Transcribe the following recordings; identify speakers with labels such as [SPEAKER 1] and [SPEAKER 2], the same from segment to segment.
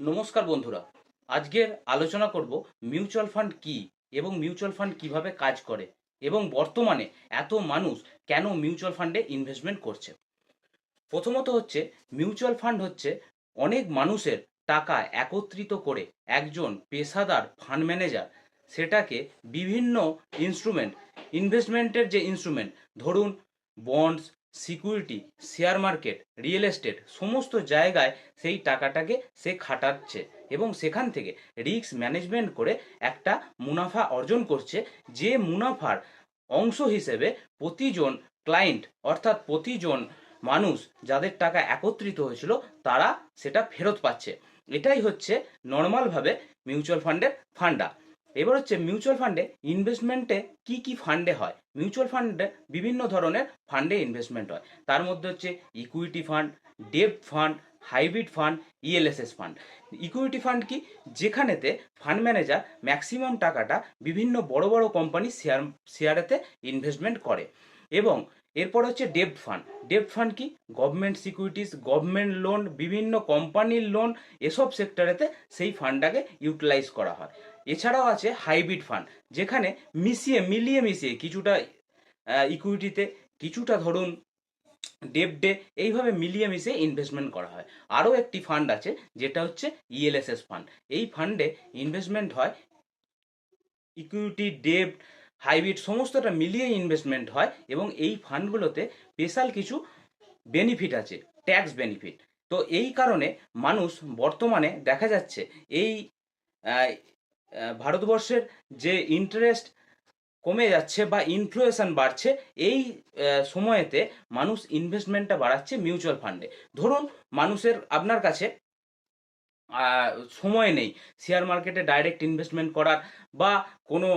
[SPEAKER 1] নমস্কার বন্ধুরা, আজকের আলোচনা করব মিউচুয়াল ফান্ড কি এবং মিউচুয়াল ফান্ড কীভাবে কাজ করে এবং বর্তমানে এত মানুষ কেন মিউচুয়াল ফান্ডে ইনভেস্টমেন্ট করছে। প্রথমত হচ্ছে, মিউচুয়াল ফান্ড হচ্ছে অনেক মানুষের টাকা একত্রিত করে একজন পেশাদার ফান্ড ম্যানেজার, সেটাকে বিভিন্ন ইনস্ট্রুমেন্ট ইনভেস্টমেন্টের যে ইনস্ট্রুমেন্ট ধরুন bonds security, share market, real estate সমস্ত জায়গায় সেই টাকাটাকে সে খাটাচ্ছে এবং সেখান থেকে রিস্ক ম্যানেজমেন্ট করে একটা মুনাফা অর্জন করছে যে মুনাফার অংশ হিসেবে প্রতিজন ক্লায়েন্ট অর্থাৎ প্রতিজন মানুষ যাদের টাকা একত্রিত হয়েছিল তারা সেটা ফেরত পাচ্ছে। এটাই হচ্ছে নর্মালভাবে মিউচুয়াল ফান্ডের ফান্ডা। এবার হচ্ছে মিউচুয়াল ফান্ডে ইনভেস্টমেন্টে কি কি ফান্ডে হয়? মিউচুয়াল ফান্ডে বিভিন্ন ধরনের ফান্ডে ইনভেস্টমেন্ট হয়। তার মধ্যে হচ্ছে equity fund debt fund hybrid fund ELSS fund equity fund কি? যেখানেতে ফান্ড ম্যানেজার ম্যাক্সিমাম টাকাটা বিভিন্ন বড় বড় কোম্পানি শেয়ার শেয়ারেতে ইনভেস্টমেন্ট করে। এবং এরপর হচ্ছে ডেপ ফান্ড ডেপ ফান্ড কি? গভর্নমেন্ট সিকিউরিটিস গভর্নমেন্ট লোন বিভিন্ন কোম্পানির লোন এসব সেক্টরেতে সেই ফান্ডটাকে ইউটিলাইজ করা হয়। এছাড়াও আছে হাইব্রিড ফান্ড যেখানে মিশিয়ে, মিলিয়ে মিশিয়ে কিছুটা ইকুইটিতে কিছুটা ধরুন ডেপ ডে এইভাবে মিলিয়ে মিশিয়ে ইনভেস্টমেন্ট করা হয়। আরও একটি ফান্ড আছে, যেটা হচ্ছে ইএলএসএস ফান্ড এই ফান্ডে ইনভেস্টমেন্ট হয় ইকুইটি ডেপ হাইব্রিড সমস্তটা মিলিয়ে ইনভেস্টমেন্ট হয় এবং এই ফান্ডগুলোতে স্পেশাল কিছু বেনিফিট আছে ট্যাক্স বেনিফিট তো এই কারণে মানুষ বর্তমানে দেখা যাচ্ছে এই ভারতবর্ষের যে ইন্টারেস্ট কমে যাচ্ছে বা ইনফ্লুয়েশন বাড়ছে, এই সময়েতে মানুষ ইনভেস্টমেন্টটা বাড়াচ্ছে মিউচুয়াল ফান্ডে ধরুন মানুষের, আপনার কাছে সময় নেই শেয়ার মার্কেটে ডাইরেক্ট ইনভেস্টমেন্ট করার বা কোনো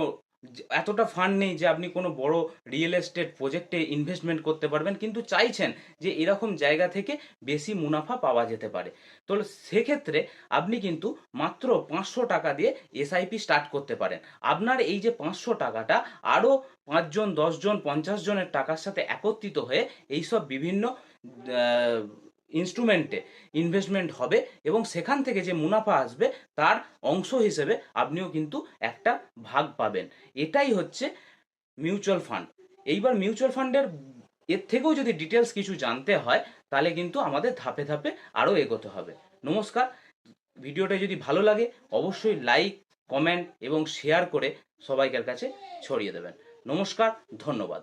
[SPEAKER 1] এতটা ফান্ড নেই যে আপনি কোনো বড় রিয়েল এস্টেট প্রজেক্টে ইনভেস্টমেন্ট করতে পারবেন, কিন্তু চাইছেন যে এরকম জায়গা থেকে বেশি মুনাফা পাওয়া যেতে পারে। তো সেক্ষেত্রে আপনি কিন্তু মাত্র পাঁচশো টাকা দিয়ে এসআইপি স্টার্ট করতে পারেন। আপনার এই যে পাঁচশো টাকাটা আরও পাঁচজন, দশজন পঞ্চাশ জনের টাকার সাথে একত্রিত হয়ে এইসব বিভিন্ন ইনস্ট্রুমেন্টে ইনভেস্টমেন্ট হবে এবং সেখান থেকে যে মুনাফা আসবে, তার অংশ হিসেবে আপনিও কিন্তু একটা ভাগ পাবেন। এটাই হচ্ছে মিউচুয়াল ফান্ড এইবার মিউচুয়াল ফান্ডের এর থেকেও যদি ডিটেলস কিছু জানতে হয়, তাহলে কিন্তু আমাদের ধাপে ধাপে আরও এগোতে হবে। নমস্কার। ভিডিওটা যদি ভালো লাগে, অবশ্যই লাইক কমেন্ট এবং শেয়ার করে সবাইকার কাছে ছড়িয়ে দেবেন। নমস্কার, ধন্যবাদ।